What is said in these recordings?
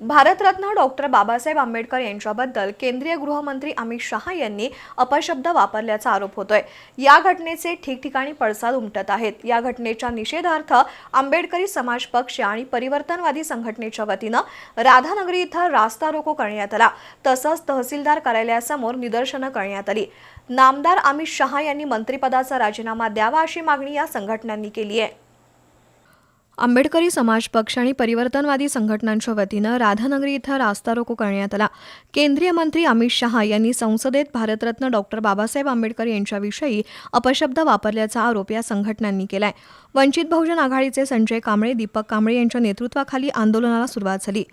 Bharat Ratna doctor Babasaheb Ambedkar यांच्याबद्दल केंद्रीय गृहमंत्री अमित शहा यांनी अपशब्द वापरल्याचा आरोप होतोय. या घटनेचे ठिकठिकाणी पडसाद उमटत आहेत. या घटनेच्या निषेधार्थ आंबेडकरी समाज पक्ष आणि परिवर्तनवादी संघटनेच्या वतीनं राधानगरी इथं रास्ता रोको करण्यात आला. तसंच तहसीलदार कार्यालयासमोर निदर्शनं करण्यात आली. नामदार अमित शहा यांनी मंत्रिपदाचा राजीनामा द्यावा अशी मागणी या संघटनांनी केली आहे. आंबेडकरी समाज पक्ष आणि परिवर्तनवादी संघटनांच्या वतीनं राधानगरी इथं रास्ता रोको करण्यात आला. केंद्रीय मंत्री अमित शहा यांनी संसदेत भारतरत्न डॉक्टर बाबासाहेब आंबेडकर यांच्याविषयी अपशब्द वापरल्याचा आरोप या संघटनांनी केलाय. वंचित बहुजन आघाडीचे संजय कांबळे दीपक कांबळे यांच्या नेतृत्वाखाली आंदोलनाला सुरुवात झाली.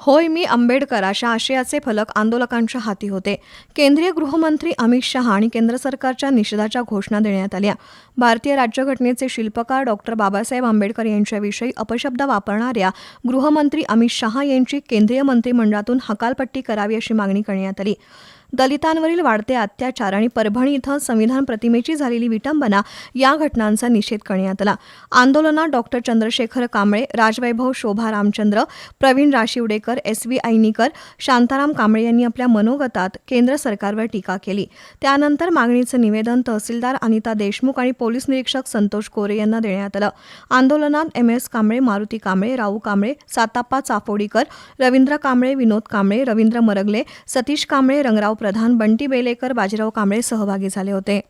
होय मी आंबेडकर अशा आशयाचे फलक आंदोलकांच्या हाती होते. केंद्रीय गृहमंत्री अमित शहा आणि केंद्र सरकारच्या निषेधाच्या घोषणा देण्यात आल्या. भारतीय राज्यघटनेचे शिल्पकार डॉक्टर बाबासाहेब आंबेडकर यांच्याविषयी अपशब्द वापरणाऱ्या गृहमंत्री अमित शहा यांची केंद्रीय मंत्रिमंडळातून हकालपट्टी करावी अशी मागणी करण्यात आली. दलितांवरील वाढते अत्याचार आणि परभणी इथं संविधान प्रतिमेची झालेली विटंबना या घटनांचा निषेध करण्यात आला. आंदोलनात doctor Chandrashekhar Kamble Rajvaibhav Shobha Ramchandra Pravin Rashivadekar S V Ainikar Shantaram Kamble यांनी आपल्या मनोगतात केंद्र सरकारवर टीका केली. त्यानंतर मागणीचं निवेदन तहसीलदार अनिता देशमुख आणि पोलीस निरीक्षक संतोष कोरे यांना देण्यात आलं. आंदोलनात एम. एस. कांबळे मारुती कांबळे राऊ कांबळे साताप्पा चाफोडीकर रवींद्र कांबळे विनोद कांबळे रवींद्र मरगले सतीश कांबळे रंगराव प्रधान बंटी बेलेकर बाजीराव कांबळे सहभागी झाले होते.